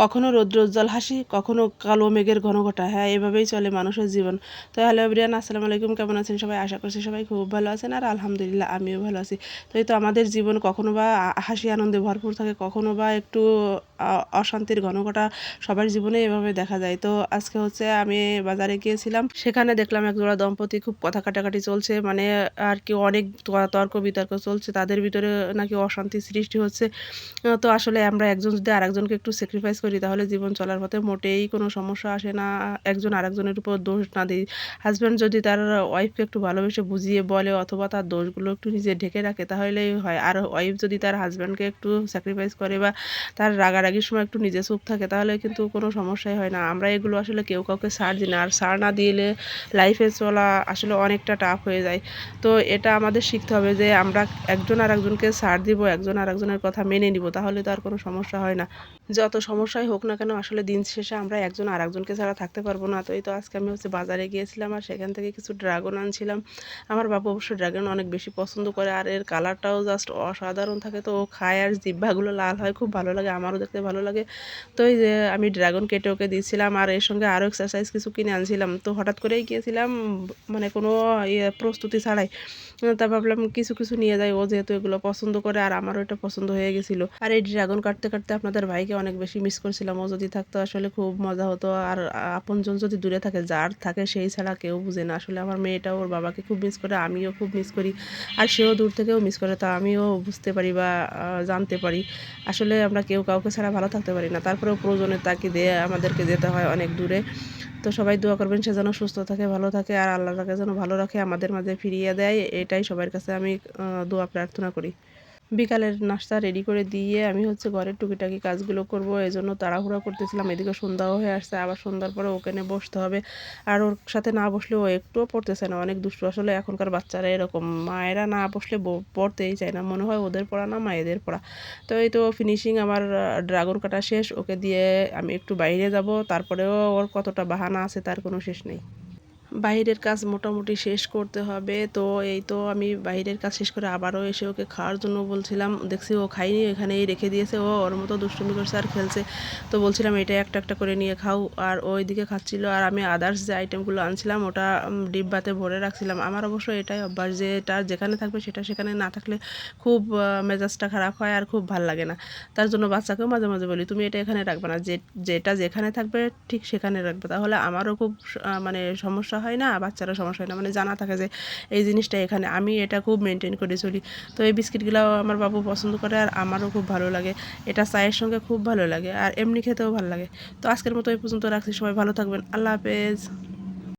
কখনো রৌদ্রোজ্জ্বল হাসি, কখনো কালো মেঘের ঘন ঘটা হ্যাঁ এভাবেই চলে মানুষের জীবন। তো হ্যালো এভরিয়ান আসসালামু আলাইকুম। কেমন আছেন সবাই? আশা করছি সবাই খুব ভালো আছেন আর আলহামদুলিল্লাহ আমিও ভালো আছি। তো এই তো আমাদের জীবন কখনো বা হাসি আনন্দে ভরপুর থাকে, কখনো বা একটু অশান্তির ঘন ঘটা সবার জীবনে এভাবে দেখা যায়। তো আজকে হচ্ছে আমি বাজারে গিয়েছিলাম, সেখানে দেখলাম এক জোড়া দম্পতি খুব কথা কাটাকাটি চলছে। মানে আর কি অনেক তর্ক বিতর্ক চলছে, তাদের ভিতরে নাকি অশান্তি সৃষ্টি হচ্ছে। তো আসলে আমরা একজন যদি আরেকজনকে একটু স্যাক্রিফাইস করি, তাহলে জীবন চলার পথে মোটেই কোনো সমস্যা আসে না। একজন আরেকজনের উপর দোষ না দিই। হাজব্যান্ড যদি তার ওয়াইফকে একটু ভালোবেসে বুঝিয়ে বলে অথবা তার দোষগুলো একটু নিজে ঢেকে রাখে, তাহলেই হয়। আর ওয়াইফ যদি তার হাজব্যান্ডকে একটু স্যাক্রিফাইস করে বা তার রাগারাগির সময় একটু নিজে চুপ থাকে, তাহলে কিন্তু কোনো সমস্যাই হয় না। আমরা এগুলো আসলে কেউ কাউকে সার দিই না। আর সার না দিলে লাইফে চলা আসলে অনেকটা টাফ হয়ে যায়। তো এটা আমাদের শিখতে হবে যে আমরা একজন আর একজনকে সার দিব, একজন আর একজনের কথা মেনে নিব, তাহলে তো আর কোনো সমস্যা হয় না। যত সমস্যাই হোক না কেন, আসলে দিন শেষে আমরা একজন আর একজনকে ছাড়া থাকতে পারব না। তো এই তো আজকে আমি হচ্ছে বাজারে গিয়েছিলাম আর সেখান থেকে কিছু ড্রাগন আনছিলাম। আমার বাবা অবশ্য ড্রাগন অনেক বেশি পছন্দ করে আর এর কালারটাও জাস্ট অসাধারণ থাকে। তো ও খায় আর জিব্বাগুলো লাল হয়, খুব ভালো লাগে, আমারও দেখতে ভালো লাগে। তো এই যে আমি ড্রাগন কেটে ওকে দিয়েছিলাম আর এর সঙ্গে আরও এক্সারসাইজ কিছু কিনে আনছিলাম। তো হঠাৎ করেই গিয়েছিলাম মানে কোনো ইয়ে প্রস্তুতি ছাড়াই। তা ভাবলাম কিছু কিছু নিয়ে যাই, ও যেহেতু এগুলো পছন্দ করে আর আমারও এটা পছন্দ হয়ে গেছিল। আর এই ড্রাগন কাটতে কাটতে আপনাদের ভাইকে অনেক বেশি মিস করছিলাম, ও যদি থাকতো আসলে খুব মজা হতো। আর আপনজন যদি দূরে থাকে, যার থাকে সেই ছাড়া কেউ বুঝে না। আসলে আমার মেয়েটা ওর বাবাকে খুব মিস করে, আমিও খুব মিস করি। আর সেও দূর থেকেও মিস করে, তা আমিও বুঝতে পারি বা জানতে পারি। আসলে আমরা কেউ কাউকে ছাড়া ভালো থাকতে পারি না। তারপরেও প্রয়োজনের তাকে দিয়ে আমাদেরকে যেতে হয় অনেক দূরে। তো সবাই দোয়া করবেন সে যেন সুস্থ থাকে, ভালো থাকে, আর আল্লাহ তাকে যেন ভালো রাখে, আমাদের মাঝে ফিরিয়ে দেয়। এটাই সবার কাছে আমি দোয়া প্রার্থনা করি। বিকালের নাস্তা রেডি করে দিয়ে আমি হচ্ছে ঘরের টুকিটাকি কাজগুলো করব এই জন্য তাড়াহুড়া করতেছিলাম। এদিকে সন্ধ্যাও হয়ে আসছে, আবার সন্ধ্যার পরে ওকে নিয়ে বসতে হবে। আর ওর সাথে না বসলে ও একটুও পড়তেছে না, অনেক দুষ্টু। আসলে এখনকার বাচ্চারা এরকম, মায়েরা না বসলে পড়তেই চায় না। মনে হয় ওদের পড়া না মায়েদের পড়া। তো এই তো ফিনিশিং আমার ড্রাগন কাটা শেষ। ওকে দিয়ে আমি একটু বাইরে যাব, তারপরেও ওর কতটা বাহানা আছে তার কোনো শেষ নেই। বাইরের কাজ মোটামুটি শেষ করতে হবে। তো এই তো আমি বাইরের কাজ শেষ করে আবারও এসে ওকে খাওয়ার জন্য বলছিলাম। দেখছি ও খাইনি এখানেই রেখে দিয়েছে। ও ওর মতো দুষ্টুমি করছে আর খেলছে। তো বলছিলাম, এটা একটা একটা করে নিয়ে খাও। আর ওই দিকে খাচ্ছিল। আর আমি আদার্স যে আইটেমগুলো আনছিলাম, ওটা ডিব্বাতে ভরে রাখছিলাম। আমার অবশ্য এটাই অভ্যাস যে এটা যেখানে থাকবে সেটা সেখানে না থাকলে খুব মেজাজটা খারাপ হয় আর খুব ভালো লাগে না। তার জন্য বাচ্চাকেও মাঝে মাঝে বলি, তুমি এটা এখানে রাখবে না। যে, যেটা যেখানে থাকবে ঠিক সেখানে রাখবে। তাহলে আমারও খুব মানে মানে সমস্যা হয় না, বাচ্চারও সমস্যা হয় না। মানে জানা থাকে যে এই জিনিসটা এখানে, আমি এটা খুব মেনটেন করে চলি। তো এই বিস্কিটগুলো আমার বাবু পছন্দ করে আর আমারও খুব ভালো লাগে। এটা চায়ের সঙ্গে খুব ভালো লাগে আর এমনি খেতেও ভালো লাগে। তো আজকের মতো এই পর্যন্ত রাখছি, সবাই ভালো থাকবেন। আল্লাহ হাফেজ।